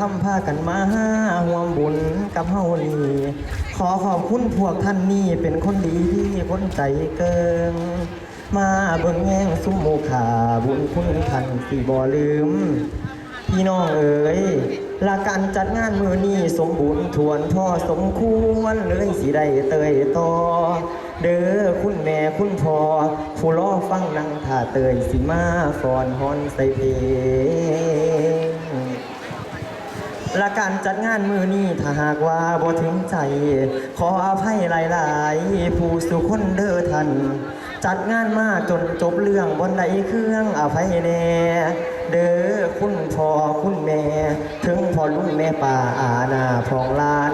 ทำผ้ากันมาห่วมบุญกับเฮานี่ขอขอบคุณพวกท่านนี่เป็นคนดีคนใจเกิง มาเบิ่งแง่งซุ้มโมขาบุญคุณท่านสิบ่ลืม พี่น้องเอ๋ยละการจัดงานมือนี้สมบูรณ์ทวนพ่อสมควรเลยสิได้เตยต่อ เด้อคุณแม่คุณพ่อผู้รอฟังนังท่าเตยสิมาฟอนฮอนใส่เพลง และการจัดงานมือนี้ถ้าหากว่าบ่ถึงใจ ขออภัยหลายๆ ผู้สุคนเด้อท่านจัดงานมาจนจบเรื่องบนใดเครื่องอภัยแน่เด้อคุณพ่อคุณแม่ ถึงพ่อลุงแม่ป่าอาณาพรองลาน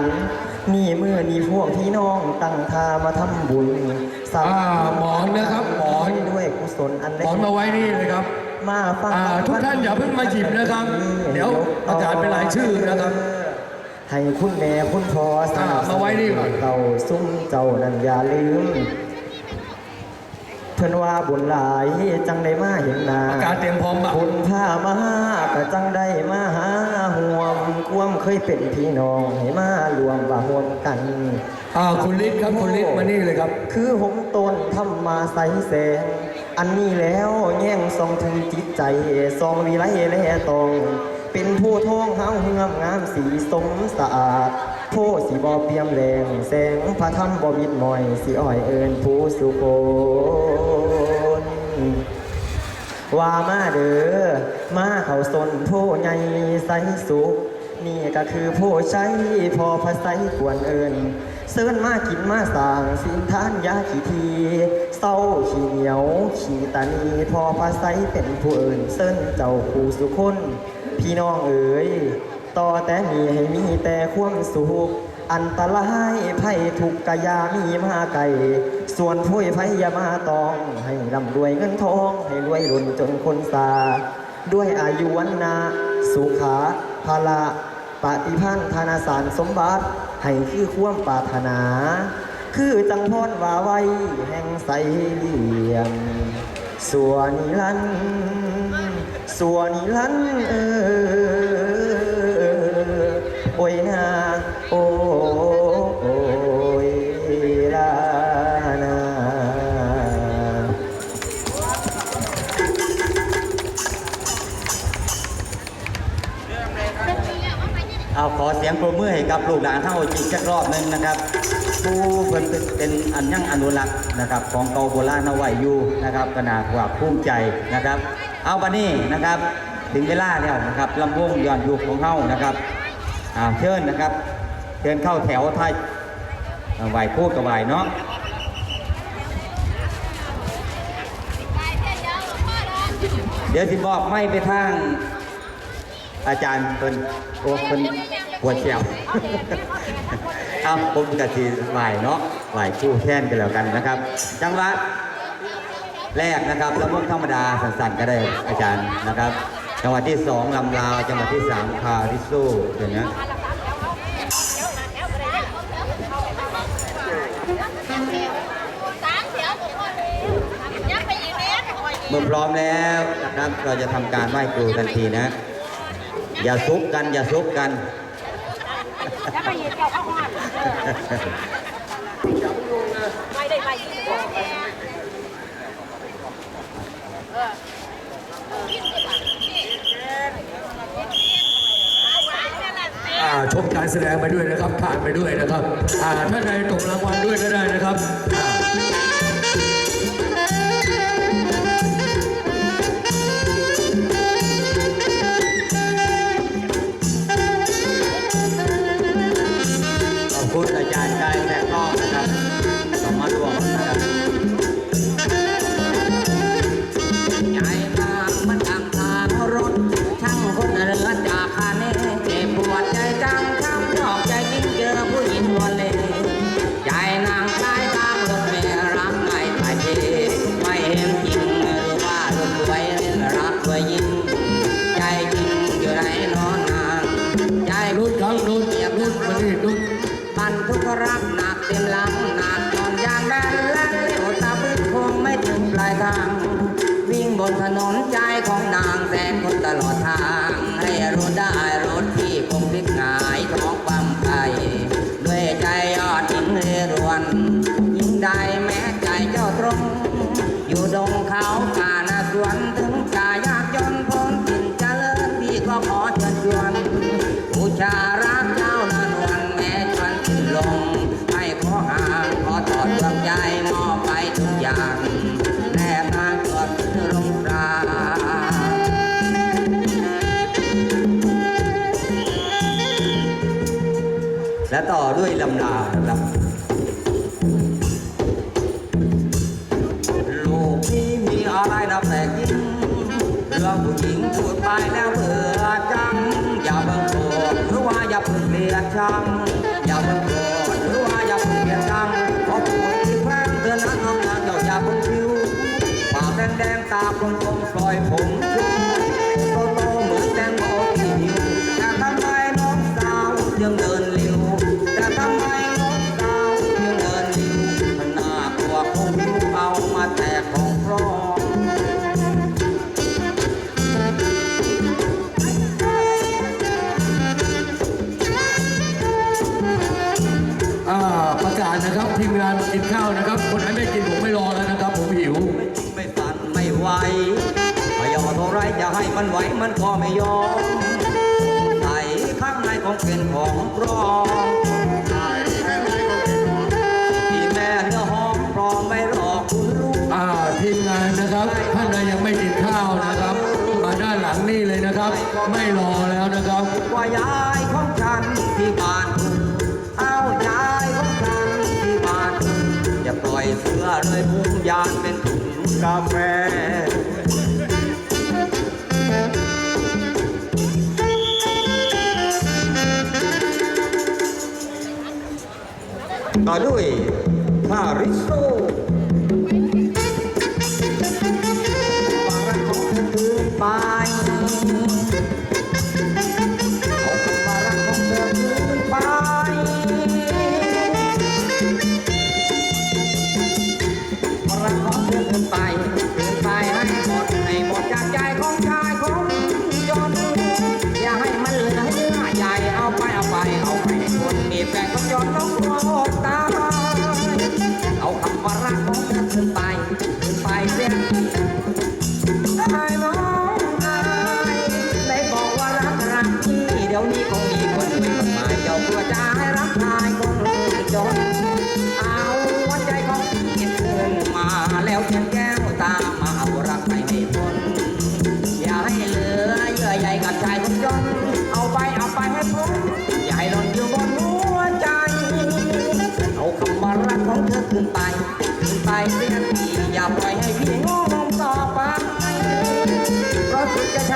นี่เมื่อนี่พวกพี่น้องตั้งทามาทำบุญสาอ่าหมอนนะครับหมอนด้ว ศลอันหเล็มอนมาไว้นี่เลยครับมาฟังอ่าทุกท่านอย่าเพิ่งมาหยิบนะครับ เดี๋ยวประกาศเป็นรายชื่อนะครับให้คุณแม่คุณพ่อสนับสอ่ามาไว้นี่ก่อนเต่าซุ้มเจ้านั่นอย่าลืมเพิ่นว่าบุญหลายจังได้มาเห็นหน้าประกาศเตรียมพร้อมปะคุณพามากะจังได้มาหาห่วมความเคยเป็นพี่น้องให้มารวมว่าห่วมกันอ่าคุณฤทธิ์ครับคุณฤทธิ์มานี่เลยครับ คือหงต้นทำมาใสแสง อันนี้แล้วแย่งส่องถึงจิตใจส่องวิไลแลตอง เป็นผู้ท้องเฮาเฮือมงามสีสมสะอาดโพสีบอเปียมแรงแสงพระธรรมบ่มิดหมอยสีอ้อยเอินผู้สุคนว่ามาเด้อมาเขาสนผู้ใหญ่ใสสุขนี่ก็คือผู้ใช้พอพระไสกวนเอิน เซินมากินมาสร้างสินทานยาขีทีเศร้าขี้เหนียว ขี้ตานีพอพระไสเป็นผู้เอินเซินเจ้าผู้สุคนพี่น้องเอ๋ยต่อแต่มีให้มีแต่ความสุขอันตรายภัยทุกกยามีมาไกลส่วนผู้ภัยอยามาตอง ให้ร่ำรวยเงินทอง ให้รวยรุ่นจนคนสา ด้วยอายุวันนา สุขาภาละปฏิพันธ์ธนาสารสมบัติ ให้คือความปรารถนา คือจังพรว่าไว้แห่งใสเหลี่ยมส่วนนิรันส่วนนิรันเออโอ้ยนาโอ้ เอาขอเสียงปรบมือให้กับลูกหลานเท่าอีกสักรอบหนึ่งนะครับ ผู้เป็นเป็นอันยั่งอนุรักษ์นะครับ ของเกาโบราณเอาไว้อยู่นะครับขนาดกว่าภูมิใจนะครับ เอาบันนี้นะครับ ถึงเวลาแล้วนะครับลำวงย้อนยุคของเฮานะครับเชิญนะครับเชิญเข้าแถวไทยไหวพูดกับไหวเนาะเดี๋ยวสิบอกไม่ไปทาง อาจารย์เป็นโอ้เป็นหัวเฉียวเอาผมกะทีไหวเนาะไหวคู่แท่นกันแล้วกันนะครับ จังหวะแรกนะครับลำวงธรรมดาสั้นๆก็ได้อาจารย์นะครับ จังหวะที่สองลำลาว จังหวะที่สามคาริโซอย่างเงี้ยเมื่อพร้อมแล้วนะครับเราจะทำการไหว้ครูทันทีนะ อย่าซุกกัน อย่าซุกกัน แล้วไปยืนเกี่ยวข้าวหอดไปได้ไปยืนอ่าชมการแสดงไปด้วยนะครับผ่านไปด้วยนะครับอ่าท่านใดตกรางวัลด้วยก็ได้นะครับ นางชายทางรถไม่รักไม่ถ่ายเทไม่เห็นจริงหรือว่าลูกไว้เล่นรักไว้ยิ่งใจจริงอยู่ไหนนอนนางใจรุ่นครับรุ่นรุ่นมานี่รุ่นบันทุกรักหนัก และต่อด้วยลำนาครับโลกนี้มีอะไรนับแต่ยิ่งเรื่องผู้หญิงพูดไปแล้วเบื่อจัง อย่าเพิ่งโกรธหรือว่าอย่าเพิ่งเลียดชังอย่าเพิ่งโกรธหรือว่าอย่าเพิ่งเลียดชังเพราะพูดอีกครั้งเธอนั้นน้องนางเจ้าอย่าเพิ่งคิ้วปากแดงๆตาคมๆปล่อยผม กินข้าวนะครับ คนไหนไม่กินผมไม่รอแล้วนะครับ ผมหิว ไม่สั่นไม่ไหวไม่ยอมเท่าไรจะให้มันไหวมันก็ไม่ยอมใส่ข้างในของเป็นของปลอมที่แม่เนื้อหอมปลอมไม่หลอกคุณลูกอ่าทีมงานนะครับท่านใดยังไม่กินข้าวนะครับ มาด้านหลังนี่เลยนะครับ ไม่รอแล้วนะครับว่ายา เสื้อเลยพุ่งยานเป็นถุงกาแฟต่อด้วยคาริโซ ข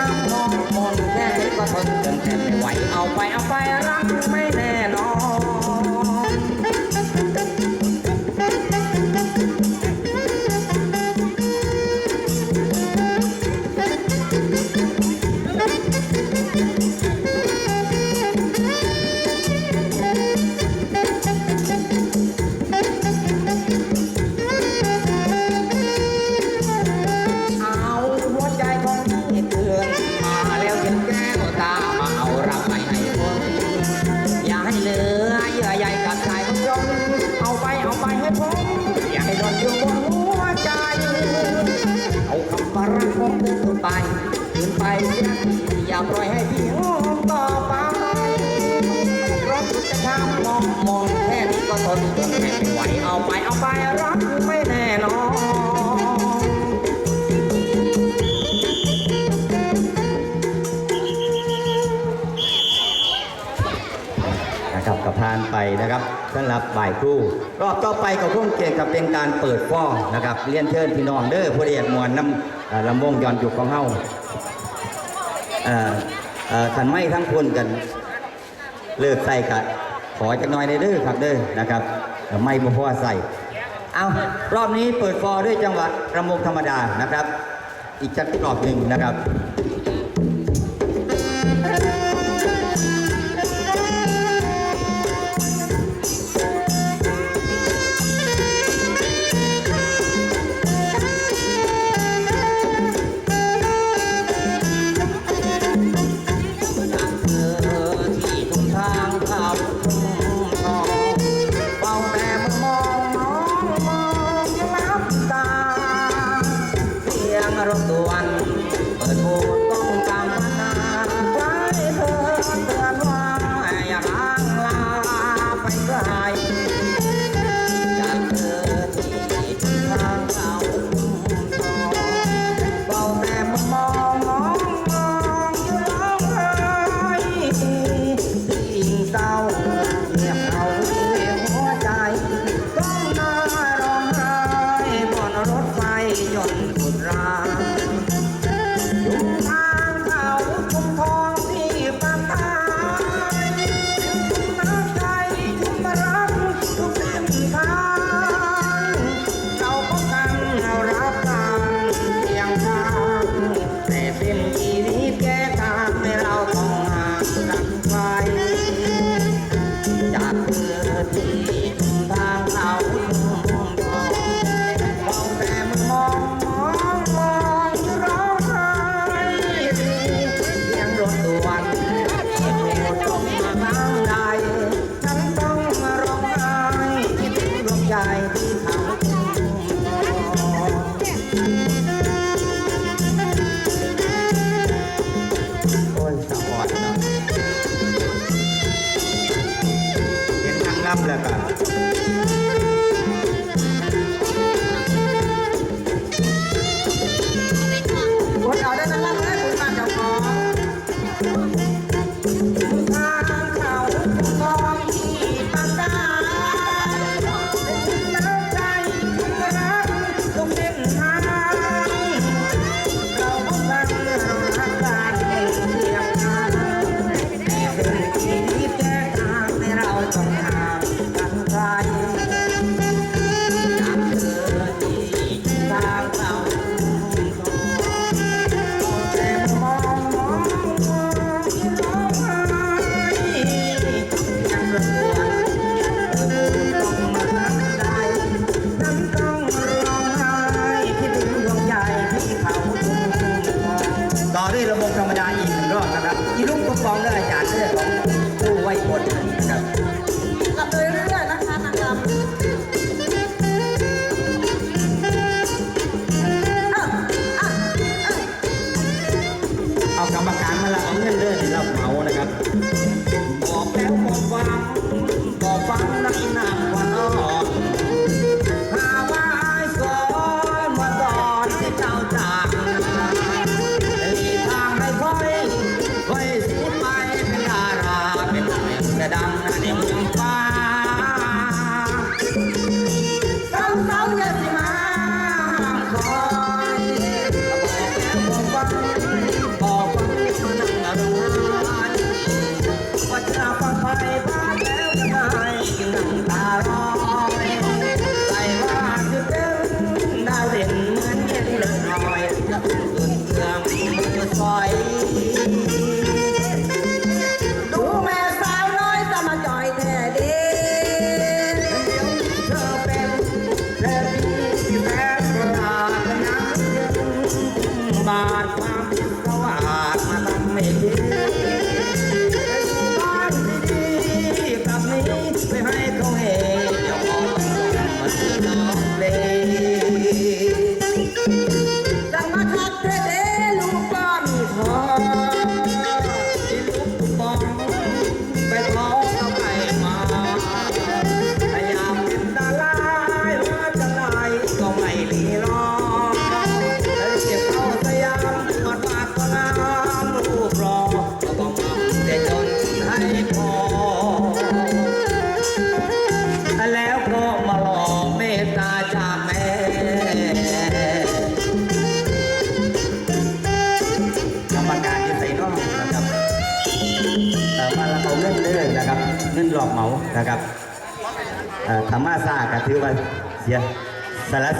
น้ำมองมนแค่นี้ก็ทนจนแทบไม่ไหวเอาไปเอาไปรักไม่ นไปนะครับสำหรับบ่ายครู่รอบต่อไปก็คงเกี่ยวกับเป็นการเปิดฟ้องนะครับเรียนเชิญพี่น้องเด้อผู้เรียกมวลน้ำลำวงย้อนยุคของเฮาขันไม่ทั้งคนกันเลิกใส่กะขอจักน่อยในเด้อครับเด้อนะครับเอ่อไม่บ่พอใส่เอารอบนี้เปิดฟอร์ด้วยจังหวะรำวงธรรมดานะครับ อีกจักรอบหนึ่งนะครับ ไฟจากเมือง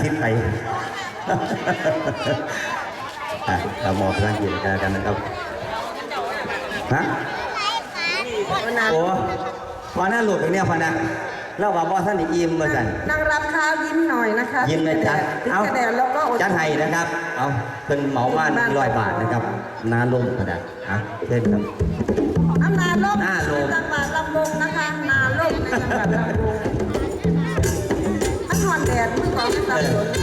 ทิศไทปเรามอบพลังจิตวิญญากันนะครับฮะโอ้พอหน้าหลุดอย่างนี้ยพอนะเราบอกว่าท่านอิ่มมาสั่นนางรับข้าวยิ้มหน่อยนะคะยิ้มนะจ๊ะเอาจัดไทยนะครับ เอาเป็นเหมาบ้านร้อยบาทนะครับนาลมขนาดฮะเช่นครับนาลมนาลมจังหวัดลำบงนะคะนาลมในจังหวัดลำบง 按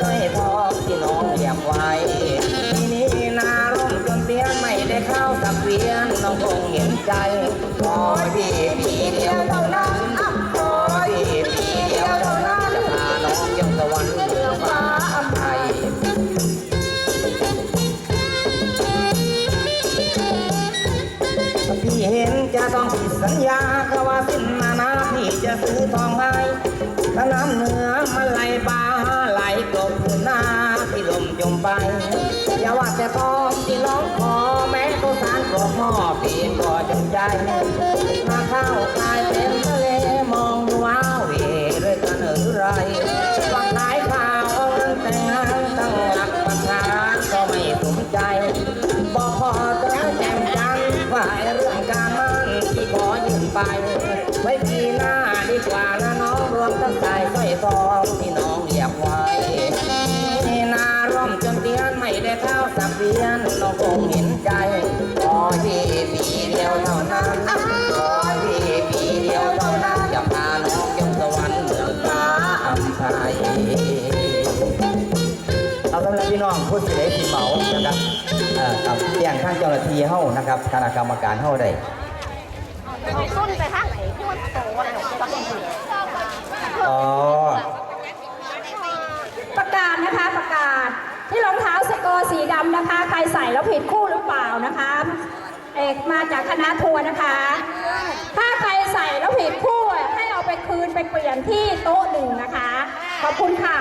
ไม่พ่อที่น้องเรียกไว้ทีนี้นาร่มจนเตี้ยไม่ได้เข้าสักเวียนน้องคงเห็นใจขอพี่ปีเดียวเท่านั้นขอพี่ปีเดียวเท่านั้นจะพาน้องยี่มสวรรค์เมือฟ้าไทยพี่เห็นจะต้องผิดสัญญาเพราะว่าสิ้นนานาพี่จะซื้อทองให้แล้วน้ำเหนือมาไหลบา ไป อย่าว่าแต่ทองที่ร้องขอแม้ตัวสารกรอกหม้อพี่ก็จำใจมาเข้ากลายเป็นทะเลมองดูว้าวเวด้วยกันเออไรว่าขายข้าวเอาเงินแต่งงานตั้งหลักประธาก็ไม่สนใจ บอกพอเธอแจ่มจันฝ่ายเรื่องการมั่นที่ขอยืมไป ไว้ปีหน้าดีกว่านะน้องรวมทั้งสายสร้อยทองที่ คงเห็นใจขอที่ปีเดียวเท่านั้นขอที่ปีเดียวเท่านั้นจะพาน้องยกสวรรค์เมืองฟ้าอัมไพเอาสำหรับพี่น้องผู้สิได้ที่เหมานะครับเอ่อกับแจ้งข้างเจ้าหน้าที่เฮานะครับคณะกรรมการเฮาได้ต้นไปทางไหนที่มันโตอะไรของต้นถืออ๋อ ประกาศนะคะประกาศที่รองเท้าส ก้สีดำนะคะ ใครใส่แล้วผิดคู่หรือเปล่านะคะ เอกมาจากคณะทัวร์นะคะ ถ้าใครใส่แล้วผิดคู่ให้เอาไปคืนไปเปลี่ยนที่โต๊ะหนึ่งนะคะ ขอบคุณค่ะ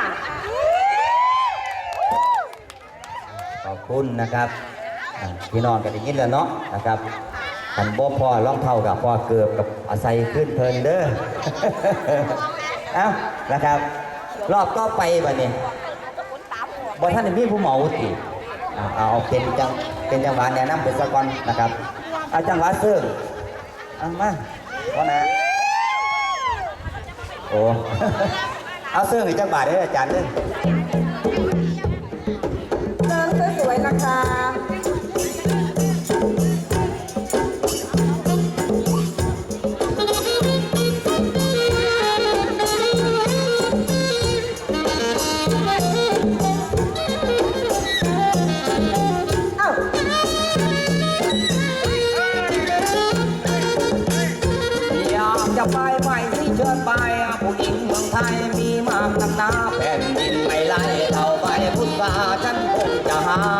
ขอบคุณนะครับพี่น้องกันได้ยินแล้วเนาะนะครับคันบ่พอรองเท้ากับพ่อเกือบกับอาศัยขึ้นเพลินเด้อเอ้านะครับ รอบก็ไปบัดนี้ บ่ท่านได้มีผู้เหมาติอ่เอาเอาเป็นจังเป็นจังหวะแนะนำเป็นสก่อนนะครับเอาจังหวะเซิ่งเอามาพ่อนะโอ้ เอาเซิ่งอีกจังบาทเด้ออาจารย์เด้อ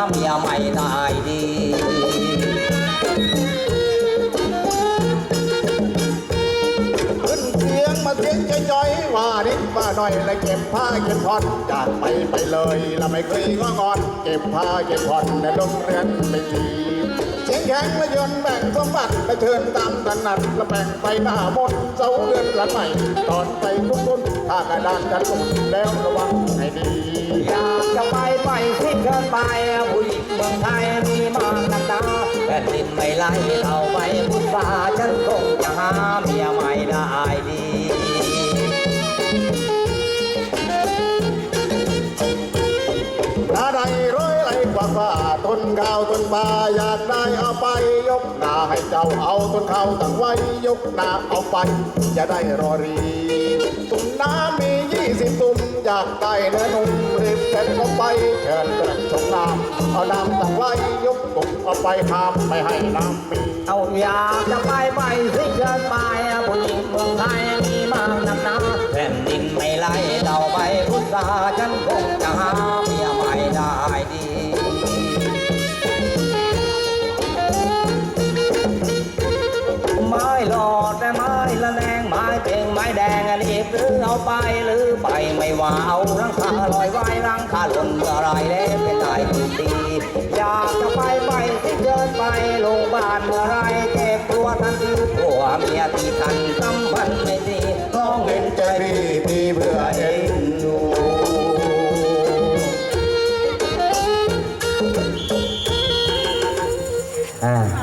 เมียไม่ได้ดีขึ้นเสียงมาเสียงจอยว่านิดว่าหน่อยแล้วเก็บผ้าเก็บผ่อนจากไปไปเลยแล้วไม่เคยงองอน เก็บผ้าเก็บผ่อนในลงเรือนไม่ทีเสียงแข็งและยนแบ่งสมบัติและเชิญตามถนัดและแบ่งไปหน้ามดเสาเรือนหลังใหม่ตอนไปทุกต้นถ้ากระดานจะลุ่มแล้วระวังให้ดี จะไปไปที่เชิญไปผู้หญิงเมืองไทยมีมากนักหนาแผ่นดินไม่ไล่เราไปพุทธาฉันคงจะหาเมียไม่ได้ดีนาใดร้อยไรกว่าฝ่าต้นข้าวต้นปลาอยากได้เอาไปยกหน้าให้เจ้าเอาต้นข้าวตั้งไว้ยกหน้าเอาไปจะได้รอรี เข้าไปเชิญกระชงน้ำเอาน้ำตั้งไว้ยกตุ่มเอาไปห้ามไม่ให้น้ำมีเอาอยากจะไปไปสิเชิญไปอะผู้หญิงเมืองไทยมีมากนักหนาแผ่นดินไม่ไล่เราไปพุทธาฉันคงจะหา หรือเอาไปหรือไปไม่ว่าเอารังคาลอยไว้รังคาหล่นเมื่อไรแล้วเป็นได้ทุกทีอยากจะไปไปที่เดินไปโรงพยาบาลเมื่อไรเจ็บตัวทันทีผัวเมียที่ทันสัมพันธ์ไม่ดีน้องเห็นใจพี่พี่เบื่อเอ็นดู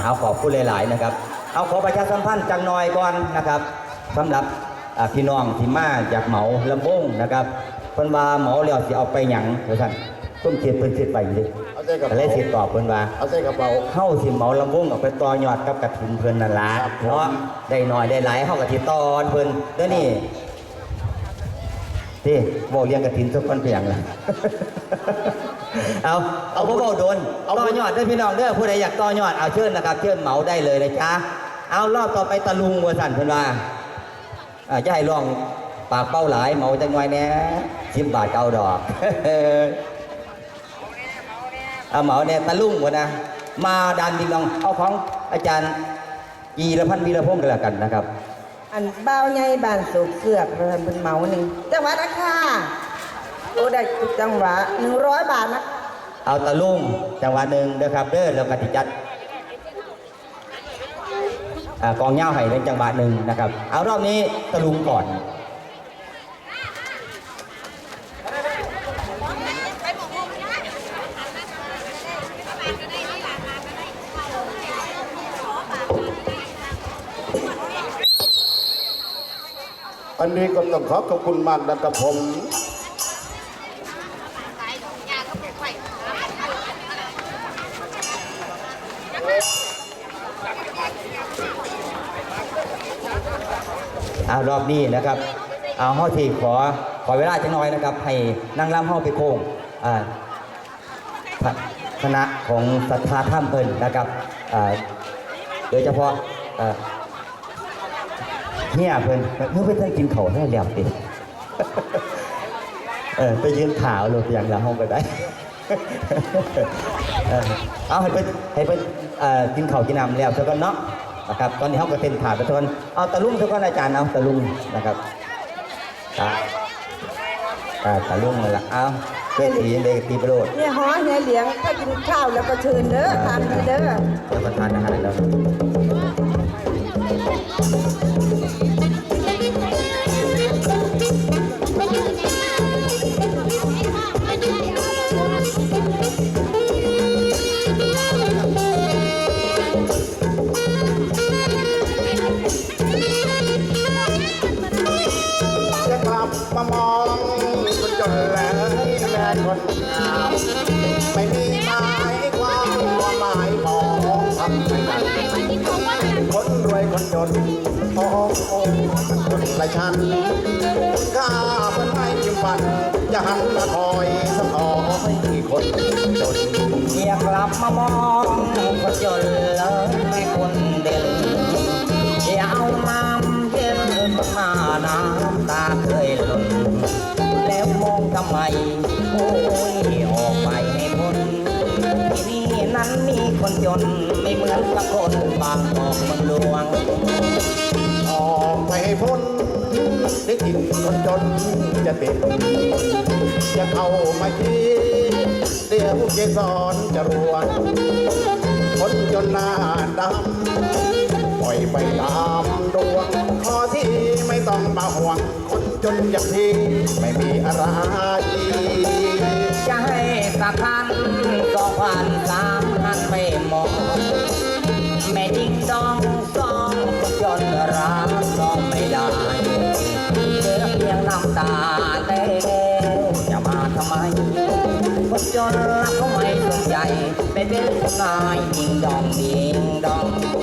เอาขอบคุณหลาย ๆ นะครับ เอาขอประชาสัมพันธ์จังหน่อยก่อนนะครับสำหรับ พี่น้องที่มาจากเหมาลำบงนะครับเพิ่นว่าเหมาแล้วสิเอาไปหยังเดี๋ยวท่านต้นเขียนเพิ่นสิไปอยู่ดิเอาใจกระก็เลยเป๋าสิตอบเพิ่นว่าเอาใจกระเป๋าเข้าสิเหมาลำบงเอาไปต่อยอดกับกระถินเพิ่นนั่นล่ะเนาะได้น้อยได้หลายเฮาก็สิต่อเพิ่นเด้อนี่ที่บอกเรียงกระถินทุกคนเพียงล่ะเอาเอาพวกเบาโดนเอาต่อยอดเด้อพี่น้องเด้อผู้ใดอยากต่อยอดเอาเชิญนะครับเชิญเหมาได้เลยนะจ๊ะเอารอบต่อไปตะลุงวัวสันเพิ่นว่า อ่าจะให้ลองปากเป้าหลายเหมาจังหน่อยแหน่สิบบาทเก้าดอกเอาเหมาเนี่ยตะลุงวะนะมาดันดิงดองเอาของอาจารย์ยีรพันธ์วีรพงศ์กันแล้วกันนะครับ อันเบ้าใหญ่บ้านสูบเสือกเพิ่นเป็นเหมาหนึ่งจังหวัดราคาโอ้ได้ทุกจังหวะหนึ่งร้อยบาทนะเอาตะลุงจังหวะหนึ่งเด้อครับเด้อแล้วก็ติจัดอ่า กองเหย้าให้เป็นจังหวะหนึ่งนะครับ เอารอบนี้ตะลุงก่อนอันนี้ก็ต้องขอขอบคุณมากนะครับผม อารอบนี้นะครับเอาห้อทีขอขอเวลาจังน้อยนะครับ ให้นั่งร่ำห้อไปโค้งอ่าพระคณะของศรัทธาถ้ำเพิ่นนะครับโดยเฉพาะเฮียเพิ่นเมื่อเพิ่นกินเขาวได้แล้วติเออไปยืนขาวลงอย่างละห้องก็ได้เอาให้เพิ่นให้เพิ่นเอ่อกินข้ากินน้ำแล้วซะก่อนเนาะ นะครับ ตอนนี้เขาก็เต้นผ่าไปซะก่อนเอาตะลุงซะก่อนอาจารย์เอาตะลุงนะครับตาตาตะลุงมาละเอาเล่นตีเล่นตีประโดดเนี่ยฮอเนี่ยเหลียงถ้ากินข้าวแล้วก็เชิญเด้อทานดีเด้อเปิดประทานอาหารแล้ว นไม่มีหมายความว่าหมายมองทำไม่ได้คนรวยคนจนโอ้โอ้มันคนละชั้นข้าเป็นไม่ยิ้มฟันจะหันมาคอยสะท้อยคนจนอยากกลับมามองคนจนเลยไม่คนเด่นอย่าเอาน้ำเย็นมาน้ำตาเคย คนจนไม่เหมือนกับคนบางกอกเมืองหลวง ออกไปให้พ้นได้กินคนจนจะติดจะเข้ามาคิดเดี๋ยวเกสรจะรวนคนจนหน้าดำปล่อยไปตามดวงขอที่ไม่ต้องมาห่วง คนจนอย่างพี่ไม่มีอะไรจะให้สักพัน ม่หมดแม่ดิ้งดองสองย้อนรักสองไม่ได้เหลือเพียงน้ำตาเต้จะมาทำไมคนจนรักเขาไม่สนใจไม่เป็นนายยิงดองยิงดอง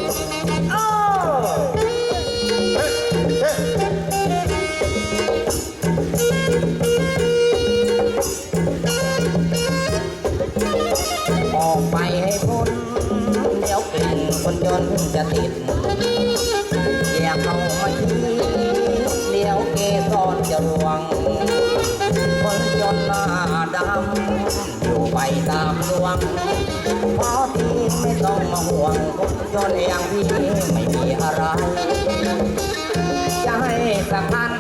ามดวงพอที่ไม่ต้องมาห่วงคนจนอย่างพี่ไม่มีอะไรจะให้สักพัน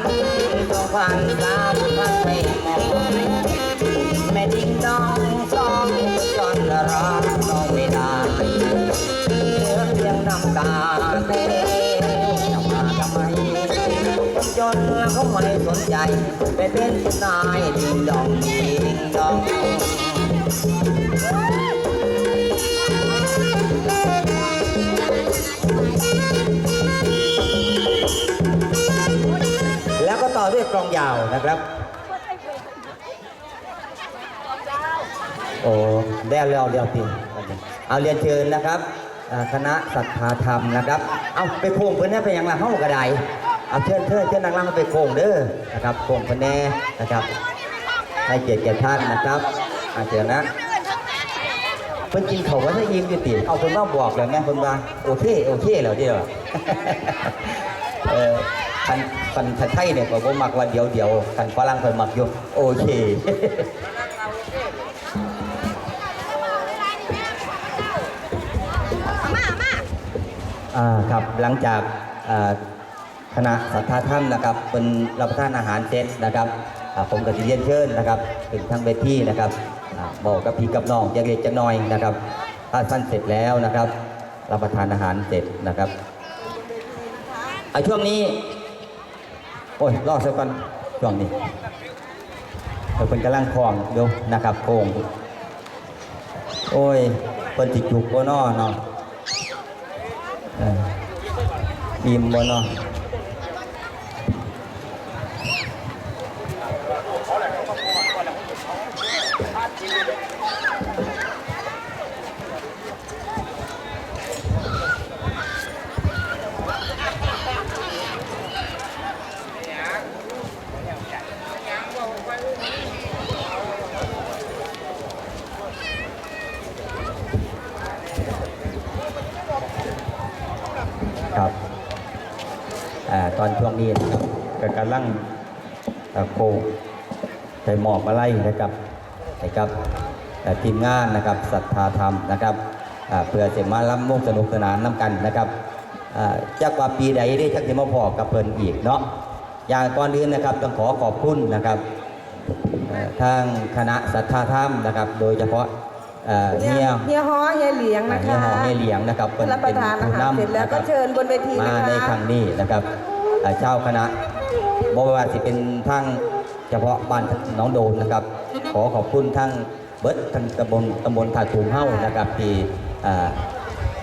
สองพันสามพันไม่มองแม่ดิ้งน้องสองจนรักน้องไม่ได้เหลือเพียงน้ำตาเต้จะมาทำไมคนจนเขาไม่สนใจไปเป็นนายดิ้งดองดิ้งดอง แล้วก็ต่อด้วยกลองยาวนะครับ โอ้ได้แล้วเดียวจริงเอาเรียนเชิญนะครับคณะสัทธาธรรมนะครับ เอาไปโค้งเพื่อนแน่ไปยังละห้องกระไดเอาเชิญเชิญเชิญนางรำไปโค้งเด้อนะครับโค้งเพื่อนแน่นะครับให้เกียรติแก่ท่านนะครับอาเจียนะ เพิ่นกินเขาว่าถ้ายิ้มอยู่ติเอาเพิ่นมาบอกแล้วแม่เพิ่นว่าโอเคโอเคแล้วเดียวเออคันคันคันไทยเนี่ยก็บ่มักว่าเดียวเดียวคันฝรั่งเพิ่นมักอยู่โอเคอ่าครับหลังจากอ่าคณะสัทธาธรรมนะครับเป็นรับประทานอาหารเสร็จนะครับผมก็จะเรียนเชิญนะครับถึงทางเวทีนะครับ บอกกับพี่กับน้องจะเล็กจะน้อยนะครับ ถ้าท่านเสร็จแล้วนะครับ รับประทานอาหารเสร็จนะครับไอ่าช่วงนี้ โอ้ยรอสักก่อนช่วงนี้เดี๋ยวเป็นกำลังคลองอยู่นะครับโค้งโอ้ยเป็นจิจุกโอนอเนาะอิ่มบ่นา ครับอตอนช่วงนี้นะครับกำลังเอ่อโคใส่หมอบมาไล่นะครับ นะครับเอ่อทีมงานนะครับศรัทธาธรรมนะครับอ่าเพื่อจะมาล้ำมุกสนุกสนานน้ำกันนะครับอ่าจากว่าปีใดได้ชักจะมาพอกับเพิ่นอีกเนาะอย่างก่อนอื่นนะครับต้องขอขอบคุณนะครับเอ่อทางคณะศรัทธาธรรมนะครับ โดยเฉพาะเอ่อเฮีเฮียยเฮียฮ้อเฮียเหลียงนะเฮียคะหอเฮียเหลียงนะครับเพิ่นรับประทานอาหารเสร็จแล้วก็เชิญบนเวทีมานะคะในครั้งนี้นะครับเอ่อเจ้าคณะบว่าสิเป็นทั้งเฉพาะบ้านหน้องโดนนะครับ ขอขอบคุณทั้งเบิร์ดทั้งตำบลตำบลถาตูมเฮ้านะครับที่เอ่อ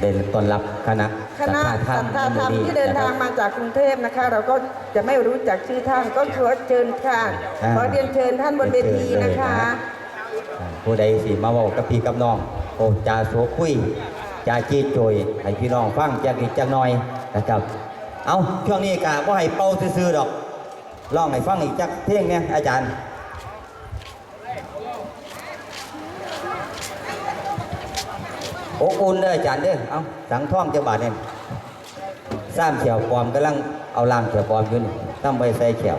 ได้ต้อนรับคณะคณะศรัทธาสัทธาธรรมมื้อที่เดินทางะครับมาจากกรุงเทพนะคะ เราก็จะไม่รู้จักชื่อท่านก็ขอเชิญค่ะอ่าขอเรียนเชิญท่านบนเวทีนะคะอ่าผู้ใดสิมาเว้ากับพี่กับน้องโอ้จาโสคุยจาจีโจยให้พี่น้องฟังจากนิดจากหน่อยนะครับเอาช่วงนี้กะว่าให้เป่าซื่อๆดอกลองให้ฟังอีกจักเพลงเนี่ยอาจารย์ โอ้อุ่นเด้ออาจารย์เด้อเอาสังท่องเจ้าบาทเนี่ยสร้างเขียวปลอมกำลังเอาล่างเขียวปลอมอยู่นี่ตั้งไปใส่เขียว